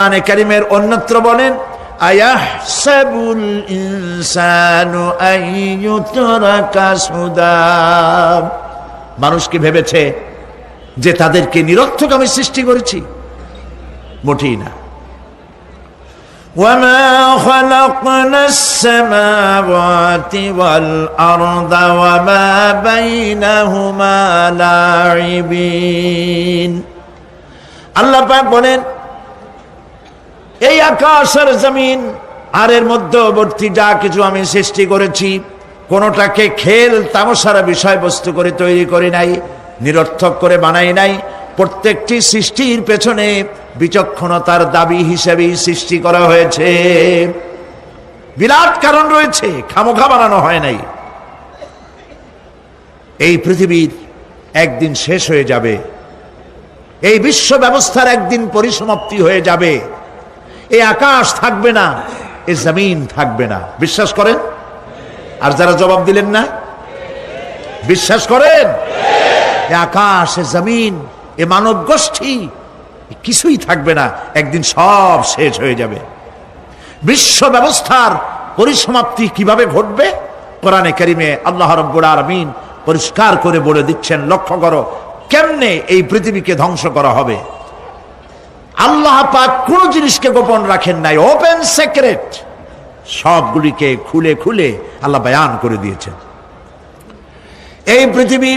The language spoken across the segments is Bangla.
কোরআনে কারিমের অন্যত্র বলেন আয়াহসাবুল ইনসানু আইয়ুতরাকা সুদা মানুষ কি ভেবেছে যে তাদেরকে নিরর্থক আমি সৃষ্টি করেছি মোটেই না وما خلقنا السماوات والأرض وما بينهما لاعبين আল্লাহ পাক বলেন এই আকাশ আর জমিন আর এর মধ্যবর্তী যা কিছু আমি সৃষ্টি করেছি, কোনোটাকে খেল তামসার বিষয়বস্তু করে তৈরি করি নাই, নিরর্থক করে বানাই নাই। প্রত্যেকটি সৃষ্টির পেছনে বিচক্ষণতার দাবি হিসেবেই সৃষ্টি করা হয়েছে। বিরাট কারণ রয়েছে, খামোখা বানানো হয় নাই। এই পৃথিবীর একদিন শেষ হয়ে যাবে। এই বিশ্ব ব্যবস্থার একদিন পরিসমাপ্তি হয়ে যাবে। এই আকাশ থাকবে না এই জমিন থাকবে না। বিশ্বাস করেন? আর যারা জবাব দিলেন না? বিশ্বাস করেন? এ আকাশ, এ জমিন, এ মানব গোষ্ঠী কিছুই থাকবে না, একদিন সব শেষ হয়ে যাবে। বিশ্ব ব্যবস্থার পরিসমাপ্তি কীভাবে ঘটবে? কোরআনে কারিমে আল্লাহ রব্বুল আলমিন পরিষ্কার করে বলে দিচ্ছেন, লক্ষ্য করো, কেমনে এই পৃথিবীকে ধ্বংস করা হবে? আল্লাহ পাক কোন জিনিসকে গোপন রাখেন নাই ওপেন সেক্রেট সবগুলিকে খুলে খুলে আল্লাহ বায়ান করে দিয়েছেন। এই পৃথিবী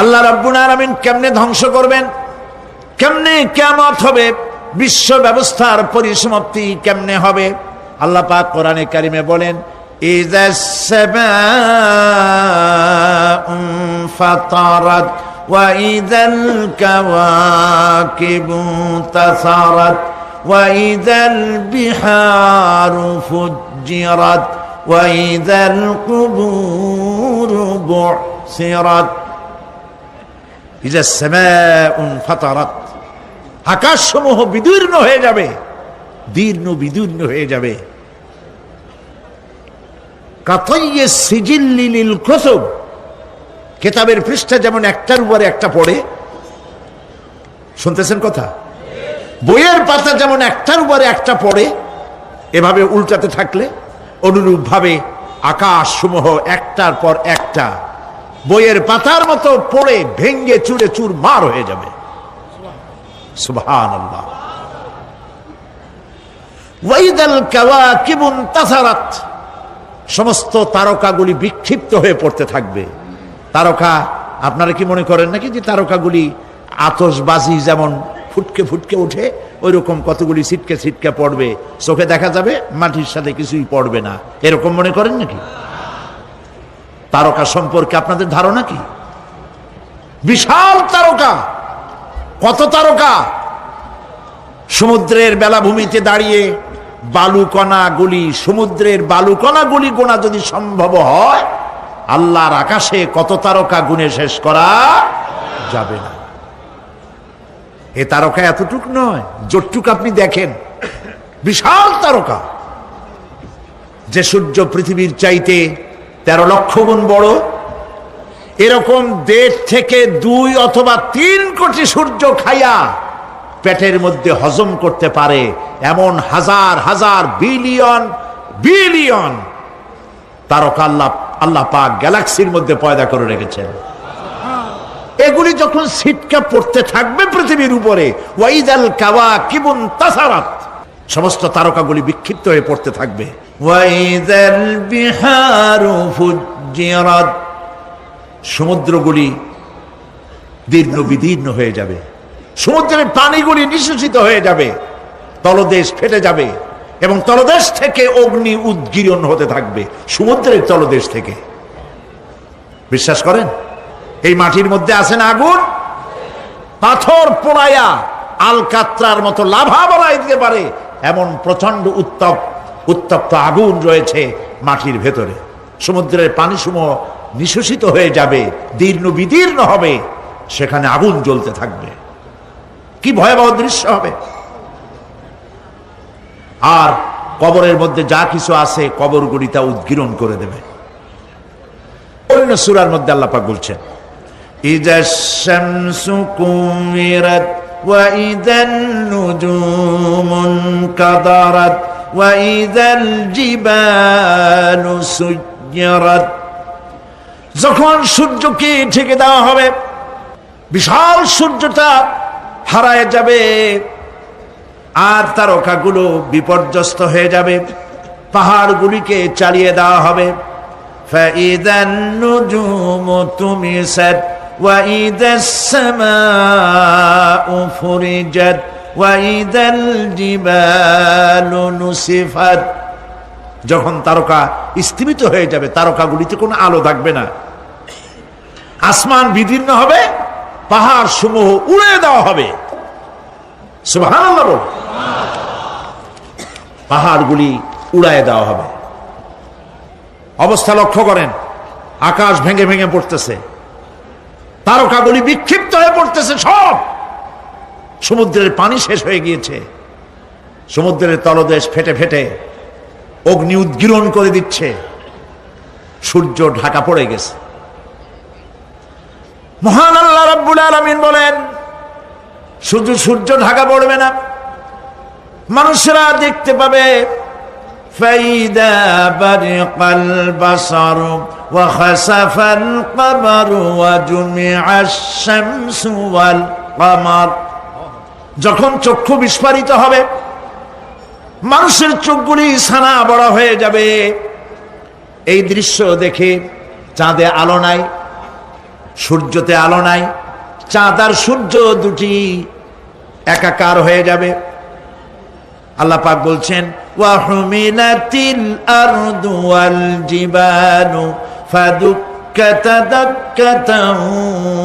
আল্লাহ রাব্বুল আলামিন কেমনে ধ্বংস করবেন? কেমনে কেমত হবে? বিশ্ব ব্যবস্থার পরিসমাপ্তি কেমনে হবে? আল্লাহ পাক কোরআনে কারিমে বলেন সামাউ ফাতারাত। ওয়া ইযাল কাওয়াকিবু তাসারাত ওয়া ইযাল বিহারু ফুজ্জিরাত ওয়া ইযাল কুবুরু বুসিরাত ইজা সামাউন ফাতারাত আকাশ সমূহ বিদীর্ণ হয়ে যাবে। দীর্ণ বিদীর্ণ হয়ে যাবে। কাতাইয়ে সিজিল্লিল কুতুব কেতাবের পৃষ্ঠা যেমন একটার উপরে একটা পড়ে। শুনতেছেন কথা? বইয়ের পাতা যেমন একটার উপরে একটা পড়ে, এভাবে উল্টাতে থাকলে অনুরূপভাবে আকাশ সমূহ একটার পর একটা। বইয়ের পাতার মতো পড়ে ভেঙ্গে চুরে চুর মার হয়ে যাবে। তাসারাত। সমস্ত তারকাগুলি বিক্ষিপ্ত হয়ে পড়তে থাকবে। তারকা, আপনারা কি মনে করেন নাকি যে তারকাগুলি আতসবাজি যেমন ফুটকে ফুটকে ওঠে ওই রকম কতগুলি ছিটকে ছিটকে পড়বে? চোখে দেখা যাবে, মাটির সাথে কিছুই পড়বে না। এরকম মনে করেন নাকি? তারকা সম্পর্কে আপনাদের ধারণা কি? বিশাল তারকা! কত তারকা! সমুদ্রের বেলাভূমিতে দাঁড়িয়ে বালুকণা গুলি সমুদ্রের বালুকণা গুলি গোনা যদি সম্ভব হয় আল্লাহর আকাশে কত তারকা গুনে শেষ করা যাবে না। এ তারকা এতটুক নয়, যতটুক আপনি দেখেন, বিশাল তারকা। যে সূর্য পৃথিবীর চাইতে তেরো লক্ষ গুণ বড়, এরকম দেড় থেকে দুই অথবা তিন কোটি সূর্য খাইয়া পেটের মধ্যে হজম করতে পারে এমন হাজার হাজার বিলিয়ন বিলিয়ন তারকা আল্লাহ আল্লাহ পাক গ্যালাক্সির মধ্যে পয়দা করে রেখেছেন। এগুলি যখন সিটকা পড়তে থাকবে পৃথিবীর উপরে ওয়াইদাল কাওয়া কিবুন তাসারাত, সমস্ত তারকাগুলি বিক্ষিপ্ত হয়ে পড়তে থাকবে। ওয়াইদাল বিহারু ফুজ্জিরাত, সমুদ্রগুলি দীর্ণ বিদীর্ণ হয়ে যাবে। সমুদ্রের পানিগুলি নিঃশেষিত হয়ে যাবে। তলদেশ ফেটে যাবে। এবং তলদেশ থেকে অগ্নি উদ্গীরণ হতে থাকবে, সমুদ্রের তলদেশ থেকে। বিশ্বাস করেন? এই মাটির মধ্যে আছেন আগুন, পাথর পোড়াইয়া আলকাত্রার মতো লাভা বলাই দিতে পারে, এমন প্রচণ্ড উত্তপ উত্তপ্ত আগুন রয়েছে মাটির ভেতরে। সমুদ্রের পানিসমূহ নিঃশোষিত হয়ে যাবে, দীর্ণ বিদীর্ণ হবে, সেখানে আগুন জ্বলতে থাকবে। কি ভয়াবহ দৃশ্য হবে? আর কবরের মধ্যে যা কিছু আছে কবরগুলি তা উদ্গীরণ করে দেবে অন্য সুরার মধ্যে আল্লাপাক বলছেন ইজা শামসু কুমিরাত وإذا النجوم انكدرت وإذا الجبال سيرت যখন সূর্যকে ঢেকে দেওয়া হবে বিশাল সূর্যটা হারায় যাবে আর তারকাগুলো বিপর্যস্ত হয়ে যাবে পাহাড়গুলিকে চালিয়ে দেওয়া হবে فإذا النجوم طمست وإذا السماء فرجت وإذا الجبال نسفت যখন তারকা স্থিমিত হয়ে যাবে তারকাগুলিতে কোনো আলো থাকবে না আসমান বিদীর্ণ হবে পাহাড় সমূহ উড়ে দেওয়া হবে সুবহানাল্লাহ বল। পাহাড়গুলি উড়ায় দেওয়া হবে। অবস্থা লক্ষ্য করেন, আকাশ ভেঙে ভেঙে পড়তেছে। তারকাগুলি বিক্ষিপ্ত হয়ে পড়তেছে সব। সমুদ্রের পানি শেষ হয়ে গিয়েছে। সমুদ্রের তলদেশ ফেটে ফেটে অগ্নি উদ্গিরণ করে দিচ্ছে। সূর্য ঢাকা পড়ে গেছে। মহান আল্লাহ রাব্বুল আলামিন বলেন, শুধু সূর্য ঢাকা পড়বে না মানুষেরা দেখতে পাবে فإذا برق البصر وخسف القمر وجمع الشمس والقمر যখন চক্ষু বিস্ফারিত হবে মানুষের চোখগুলি ছানা বড় হয়ে যাবে এই দৃশ্য দেখে চাঁদে আলো নাই সূর্যতে আলো নাই চাঁদ আর সূর্য দুটি একাকার হয়ে যাবে আল্লাহ পাক বলছেন ওয়াহুমিলাতিল আরদু ওয়াল জিবালু ফাদুক্কাতা দাক্কাতান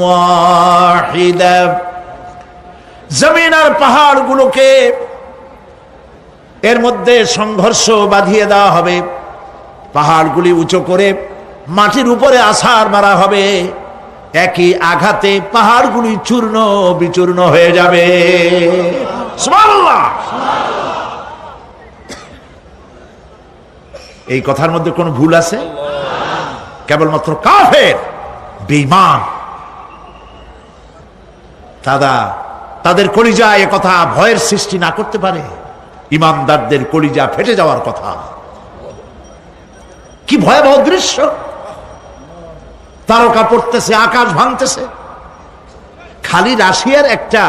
ওয়াহিদা. জমিন আর পাহাড়গুলোকে এর মধ্যে সংঘর্ষ বাঁধিয়ে দেওয়া হবে। পাহাড়গুলি উঁচু করে মাটির উপরে আছাড় মারা হবে। একই আঘাতে পাহাড়গুলি চূর্ণ বিচূর্ণ হয়ে যাবে। সুবহানাল্লাহ। এই কথার মধ্যে কোনো ভুল আছে? কেবলমাত্র কাফের, বেঈমান। দাদা তাদের কলিজা এ কথা ভয়ের সৃষ্টি না করতে পারে। ইমানদারদের কলিজা ফেটে যাওয়ার কথা। কি ভয়াবহ দৃশ্য! তারকা পড়তেছে, আকাশ ভাঙতেছে। খালি রাশিয়ার একটা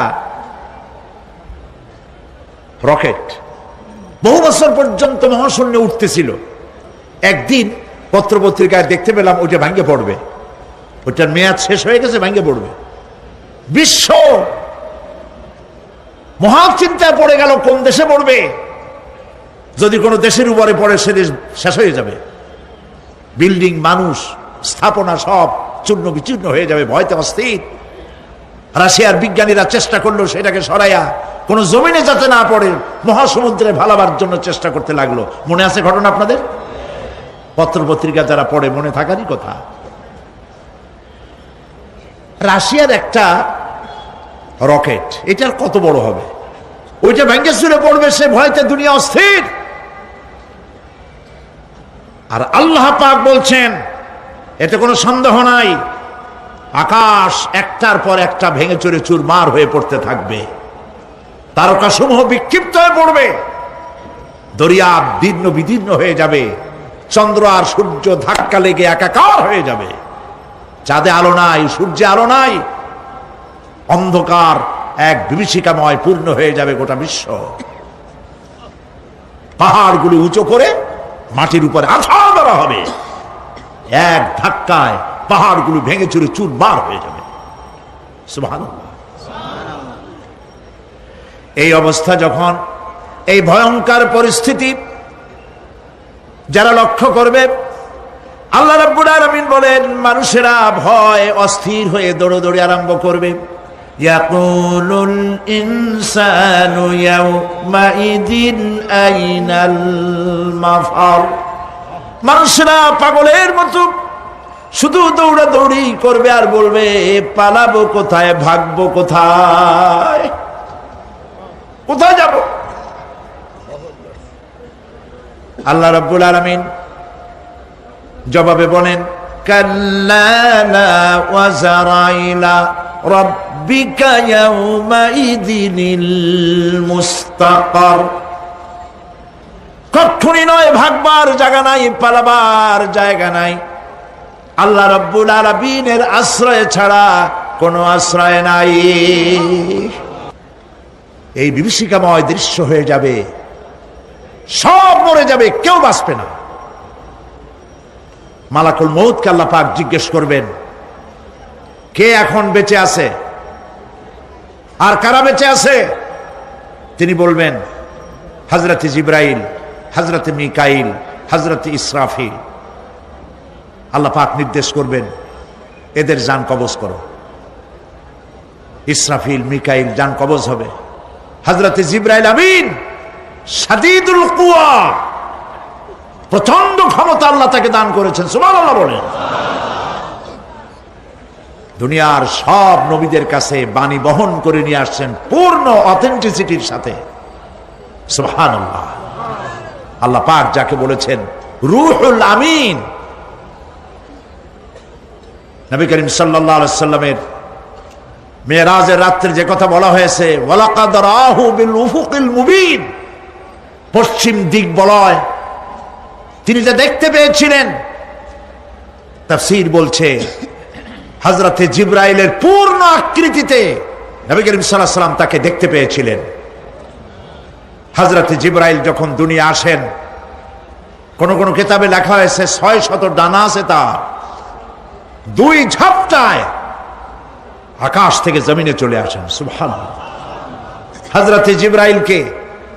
রকেট বহু বছর পর্যন্ত মহাশূন্যে উঠতেছিল। একদিন পত্রপত্রিকায় দেখতে পেলাম ওইটা ভাঙ্গে পড়বে। ওইটার মেয়াদ শেষ হয়ে গেছে, ভাঙ্গে পড়বে। বিশ্ব মহা চিন্তায় পড়ে গেল, কোন দেশে পড়বে? যদি কোনো দেশের উপরে পড়ে, সে দেশ শেষ হয়ে যাবে। বিল্ডিং, মানুষ, স্থাপনা সব চূর্ণ বিচূর্ণ হয়ে যাবে ভয়তে অস্থির। রাশিয়ার বিজ্ঞানীরা চেষ্টা করল সেটাকে সরাইয়া, কোনো জমিনে যাতে না পড়ে, মহাসমুদ্রে ভালাবার জন্য চেষ্টা করতে লাগল। মনে আছে ঘটনা আপনাদের? পত্র পত্রিকা যারা পড়ে, মনে থাকারই কথা। রাশিয়ার একটা রকেট, এটার কত বড় হবে? ওইটা ভেঙ্গে পড়বে, সে ভয়তে দুনিয়া অস্থির। আর আল্লাহ পাক বলছেন, এতে কোনো সন্দেহ নাই, আকাশ একটার পর একটা ভেঙে চুরে চুরমার হয়ে পড়তে থাকবে। তারকাসমূহ বিক্ষিপ্ত হয়ে পড়বে। দরিয়া দীর্ণ বিদীর্ণ হয়ে যাবে। চন্দ্র আর সূর্য ধাক্কা লেগে একাকার হয়ে যাবে। চাঁদে আলো নাই, সূর্যে আলো নাই। অন্ধকার এক বিভীষিকাময় পূর্ণ হয়ে যাবে গোটা বিশ্ব। পাহাড়গুলি উঁচু করে মাটির উপরে আছাড় দেওয়া হবে। এক ধাক্কায় পাহাড়গুলো ভেঙে চুরে চুরবার হয়ে যাবে। এই অবস্থা যখন এই ভয়ঙ্কর পরিস্থিতি যারা লক্ষ্য করবে, আল্লাহ রাব্বুল আলামিন বলেন, মানুষেরা ভয়, অস্থির হয়ে দৌড়দৌড়ি আরম্ভ করবে। ইয়াকুলুল ইনসানু ইয়াউমাইদিন আইনাল মাফার। মানুষেরা পাগলের মতো শুধু দৌড়াদৌড়ি করবে আর বলবে, পালাবো কোথায়, ভাগবো কোথায়? কোথায় যাব? আল্লাহ রাব্বুল আলমিন জবাবে বলেন কক্ষণি নয়, ভাগবার জায়গা নাই, পালাবার জায়গা নাই। আল্লাহ রব্বুল আলমিনের আশ্রয় ছাড়া কোন আশ্রয় নাই। এই বিভীষিকাময় দৃশ্য হয়ে যাবে। সব মরে যাবে, কেউ বাঁচবে না। মালাকুল মৌতকে আল্লাহ পাক জিজ্ঞেস করবেন, কে এখন বেঁচে আছে? আর কারা বেঁচে আছে? তিনি বলবেন, হজরত জিব্রাইল, হজরত মিকাইল, হজরত ইসরাফিল। আল্লাহ পাক নির্দেশ করবেন, এদের যান কবজ করো। ইসরাফিল, মিকাইল যান কবজ হবে। হজরত জিব্রাইল, আমিন! প্রচণ্ড ক্ষমতা আল্লাহ তাকে দান করেছেন সুমান আল্লাহ বলেন। দুনিয়ার সব নবীদের কাছে বাণী বহন করে নিয়ে আসছেন পূর্ণ অথেন্টিসিটির সাথে। সুহান আল্লাহ আল্লাহ পাক যাকে বলেছেন, রুহুল আমিন। নবী করিম সাল্লামের মেয়েরাজের রাত্রে যে কথা বলা হয়েছে, ওয়ালাকাদ রাহু বিল উফুকিল মুবিন। পশ্চিম দিক বলয়। তিনি যা দেখতে পেয়েছিলেন, তাফসীর বলছে হজরতে জিব্রাইলের পূর্ণ আকৃতিতে নবী করিম সাল্লাম তাকে দেখতে পেয়েছিলেন। হজরতে জিব্রাইল যখন দুনিয়া আসেন, কোন কোন কিতাবে লেখা হয়েছে, ছয় শত ডানা আছে তার। দুই ঝাপটায় আকাশ থেকে জমিনে চলে আসেন সুভান হজরতে জিব্রাইলকে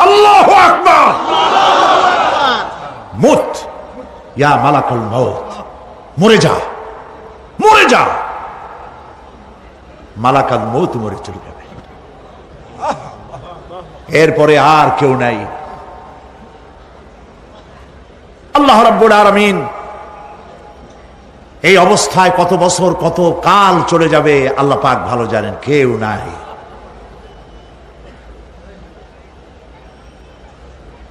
আল্লাহ আকবার! মুত! ইয়া মালাকাল মরে যা! মরে যা! মালাকাল মৌত মরে চলে যাবে। এরপরে আর কেউ নাই। আল্লাহ রাব্বুল আলামিন এই অবস্থায় কত বছর, কত কাল চলে যাবে, আল্লাহ পাক ভালো জানেন, কেউ নাই।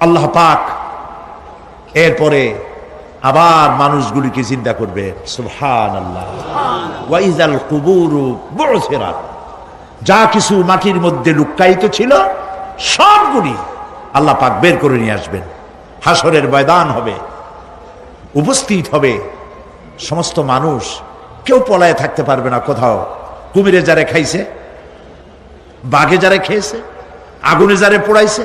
আল্লাহ পাক এরপরে আবার মানুষগুলিকে চিন্তা করবে। সুবহান আল্লাহ ওয়াইজাল কুবুরু বুরসিরাত যা কিছু মাটির মধ্যে লুক্কায়িত ছিল, সবগুলি আল্লাহ পাক বের করে নিয়ে আসবেন। হাসরের ময়দান হবে, উপস্থিত হবে সমস্ত মানুষ। কেউ পলায় থাকতে পারবে না কোথাও। কুমিরে যারে খাইছে, বাঘে যারে খেয়েছে, আগুনে যারে পোড়াইছে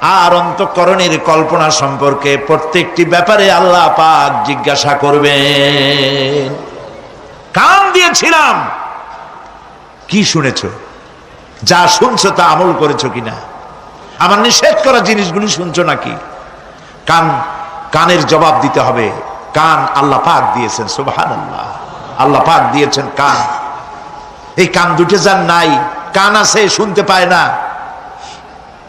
আর অন্তকরণের কল্পনা সম্পর্কে প্রত্যেকটি ব্যাপারে আল্লাহ পাক জিজ্ঞাসা করবেন। কান দিয়েছিলাম। কি শুনেছ? যা শুনছো তা আমল করেছ কিনা? আমার নিষেধ করা জিনিসগুলি শুনছো নাকি? কান, কানের জবাব দিতে হবে। কান আল্লাহ পাক দিয়েছেন সুবাহান আল্লাহ আল্লাহ পাক দিয়েছেন কান। এই কান দুটে যার নাই, কান আছে, শুনতে পায় না।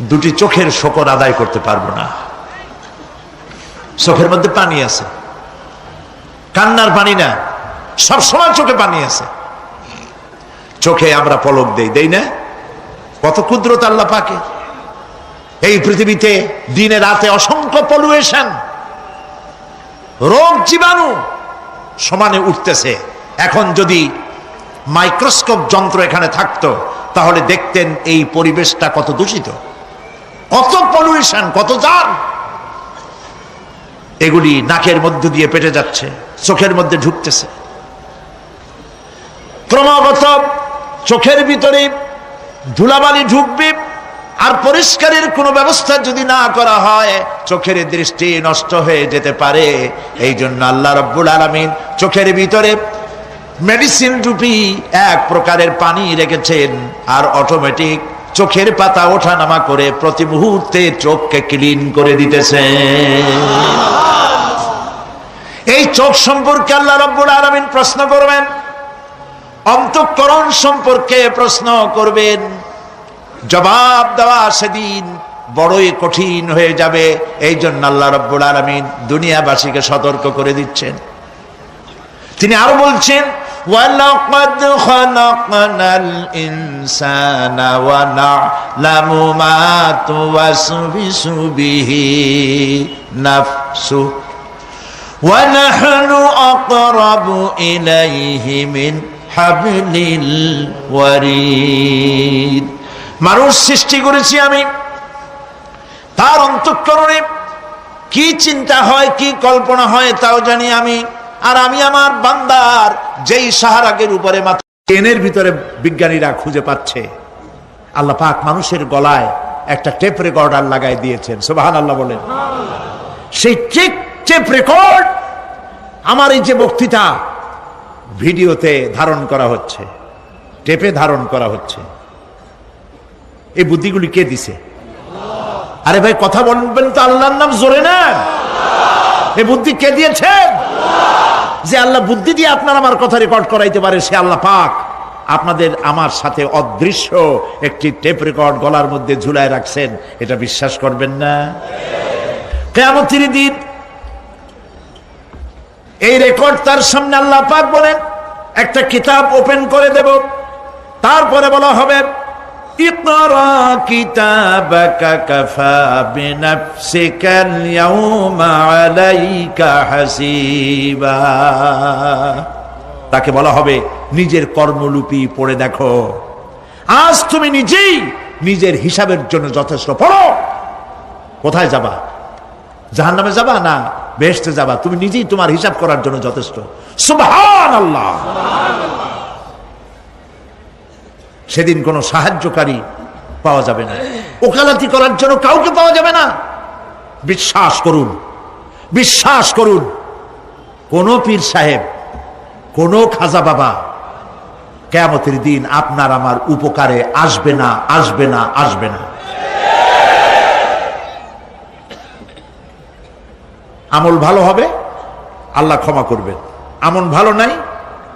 দুটি চোখের শকর আদায় করতে পারব না। চোখের মধ্যে পানি আছে। কান্নার পানি না সব সময় চোখে পানি আছে। চোখে আমরা পলক দেই দেই না? কত ক্ষুদ্রত আল্লাহ পাকে। এই পৃথিবীতে দিনে রাতে অসংখ্য পলুয়েশন রোগ জীবাণু সমানে উঠতেছে। এখন যদি মাইক্রোস্কোপ যন্ত্র এখানে থাকতো, তাহলে দেখতেন এই পরিবেশটা কত দূষিত। কত পলিউশন কত জান এগুলি নাকের মধ্য দিয়ে পেটে যাচ্ছে, চোখের মধ্যে ঢুকতেছে। ক্রমাগত চোখের ভিতরে ধুলাবালি ঢুকবে, আর পরিষ্কারের কোনো ব্যবস্থা যদি না করা হয়, চোখের দৃষ্টি নষ্ট হয়ে যেতে পারে। এই জন্য আল্লাহ রব্বুল আলমিন চোখের ভিতরে মেডিসিন রূপী এক প্রকারের পানি রেখেছেন, আর অটোমেটিক চোখের পাতা ওঠানামা করে প্রতি মুহূর্তে চোখকে ক্লিন করে দিতেছে। এই চোখ সম্পর্কে আল্লাহ রব্বুল আলমিন প্রশ্ন করবেন। অন্তঃকরণ সম্পর্কে প্রশ্ন করবেন। জবাব দেওয়া সেদিন বড়ই কঠিন হয়ে যাবে। এই জন্য আল্লাহ রব্বুল আলমিন দুনিয়াবাসীকে সতর্ক করে দিচ্ছেন। তিনি আরও বলছেন وَلَقَدْ خَلَقْنَا الْإِنسَانَ وَنَعْلَمُ مَا تُوَسْوِسُ بِهِ نَفْسُهُ وَنَحْنُ أَقْرَبُ إِلَيْهِ مِنْ حَبْلِ الْوَرِيدِ মানুষ সৃষ্টি করেছি আমি তার অন্তঃকরণে কি চিন্তা হয় কি কল্পনা হয় তাও জানি আমি আর আমি আমার বান্দার যেই সাহারাগের উপরে মাত্র ট্রেনের ভিতরে বিজ্ঞানীরা খুঁজে পাচ্ছে। আল্লাহ পাক মানুষের গলায় একটা টেপ রেকর্ডার লাগাই দিয়েছেন। সুবাহান আল্লাহ বলেন। সেই টেপ টেপ রেকর্ড আমার এই যে বক্তৃতা ভিডিওতে ধারণ করা হচ্ছে, টেপে ধারণ করা হচ্ছে। এই বুদ্ধিগুলি কে দিছে? আরে ভাই, কথা বলবেন তো আল্লাহর নাম জোরে না এই বুদ্ধি কে দিয়েছেন? যে আল্লাহ বুদ্ধি দিয়ে আপনার আমার কথা রেকর্ড করাইতে পারে, সে আল্লাহ পাক আপনাদের আমার সাথে অদৃশ্য একটি টেপ রেকর্ড গলার মধ্যে ঝুলায় রাখছেন, এটা বিশ্বাস করবেন না। কেমন দিন এই রেকর্ড তার সামনে আল্লাহ পাক বলেন, একটা কিতাব ওপেন করে দেব, তারপরে বলা হবে اقرا كتابك كفى بنفسك اليوم عليك حسيبا তাকে বলা হবে নিজের কর্মলিপি পড়ে দেখো আজ তুমি নিজেই নিজের হিসাবের জন্য যথেষ্ট পড়ো কোথায় যাবা জাহান নামে যাবা না বেহেস্তে যাবা তুমি নিজেই তোমার হিসাব করার জন্য যথেষ্ট সুবহান আল্লাহ সেদিন কোনো সাহায্যকারী পাওয়া যাবে না। ওকালাতি করার জন্য কাউকে পাওয়া যাবে না। বিশ্বাস করুন বিশ্বাস করুন। কোন পীর সাহেব, কোন খাজা বাবা কেমতের দিন আপনার আমার উপকারে আসবে না আসবে না আসবে না। আমল ভালো হবে, আল্লাহ ক্ষমা করবেন। আমন ভালো নাই,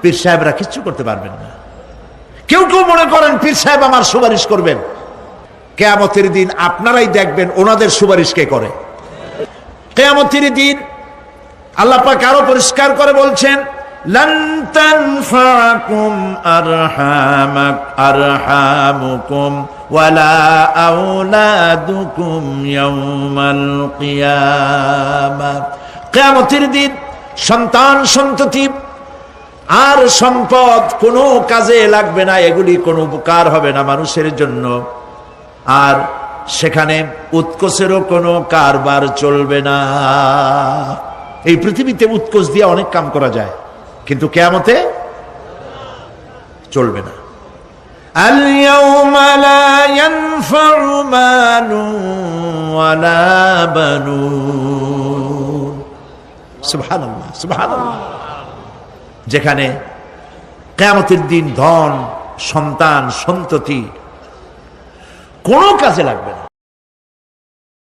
পীর সাহেবরা কিচ্ছু করতে পারবেন না। কেউ কেউ মনে করেন পীর সাহেব আমার সুপারিশ করবেন। কেয়ামতের দিন আপনারাই দেখবেন ওনাদের সুপারিশ কে করে। কেয়ামতের দিন আল্লাহ পাক আরও পরিষ্কার করে বলছেন কেয়ামতের দিন সন্তান সন্ততি আর সম্পদ কোনো কাজে লাগবে না এগুলি কোনো উপকার হবে না মানুষের জন্য আর সেখানে উৎকোষেরও কোনো কারবার চলবে না এই পৃথিবীতে উৎকোষ দিয়ে অনেক কাম করা যায় কিন্তু কেয়ামতে চলবে না اليوم لا ينفع مال ولا بنون سبحان الله سبحان الله যেখানে কেয়ামতের দিন ধন সন্তান সন্ততি কোনো কাজে লাগবে না।